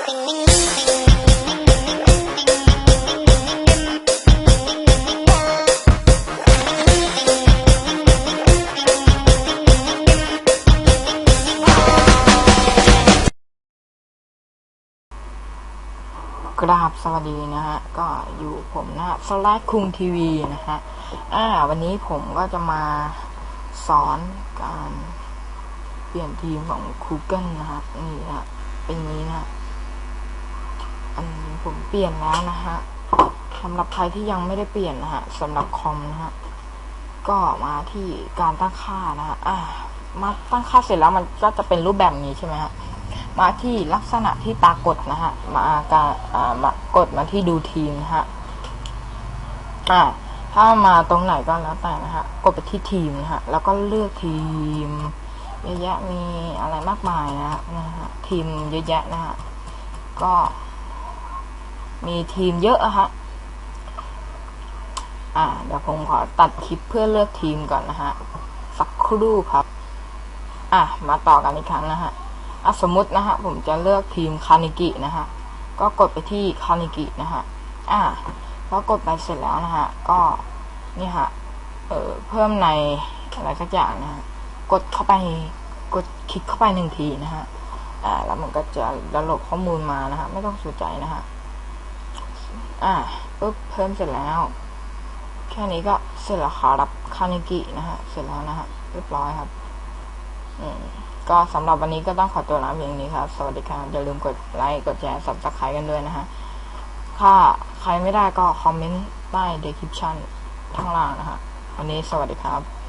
กราบสวัสดีนะฮะ ก็อยู่ผมนะฮะสลัดคุงทีวีนะฮะ อ่า วันนี้ผมก็จะมาสอนการเปลี่ยนทีมของ Google นะฮะนี่ฮะ เป็นนี้นะะ อันนี้ผมเปลี่ยนแล้วนะฮะสำหรับใครที่ยังไม่ได้เปลี่ยนนะฮะสำหรับคอมนะฮะก็มาที่การตั้งค่านะฮะอ่ามาตั้งค่าเสร็จแล้วมันก็จะเป็นรูปแบบนี้ใช่ไหมฮะมาที่ลักษณะที่ปรากฏนะฮะมาการอ่ามากดมาที่ดูทีมนะฮะอ่าถ้ามาตรงไหนก็แล้วแต่นะฮะกดไปที่ทีมนะฮะแล้วก็เลือกทีมเยอะแยะมีอะไรมากมายนะฮะนะฮะทีมเยอะแยะนะฮะก็ มีทีมเยอะอะฮะ อ่า เดี๋ยวผมขอตัดคลิปเพื่อเลือกทีมก่อนนะฮะ สักครู่ครับ อะ มาต่อกันอีกครั้งนะฮะอะสมมตินะฮะ ผมจะเลือกทีมคานิกินะฮะ ก็กดไปที่คานิกินะฮะ อ่าพอกดไปเสร็จแล้วนะฮะ ก็นี่ฮะ เอ่อ เพิ่มในอะไรสักอย่างนะฮะ กดเข้าไป กดคลิกเข้าไปหนึ่งทีนะฮะ อ่า แล้วมันก็จะระลบข้อมูลมานะฮะ ไม่ต้องสนใจนะฮะ อ่าปุ๊บเพิ่มเสร็จแล้ว แค่นี้ก็เสร็จแล้วครับ คานิกินะฮะ เสร็จแล้วนะฮะ เรียบร้อยครับ อืม ก็สำหรับวันนี้ก็ต้องขอตัวลาเพียงนี้ครับ สวัสดีครับ อย่าลืมกดไลค์ กดแชร์ สับสไครต์กันด้วยนะฮะ ถ้าใครไม่ได้ก็คอมเมนต์ใต้ description ข้างล่างนะฮะ วันนี้สวัสดีครับ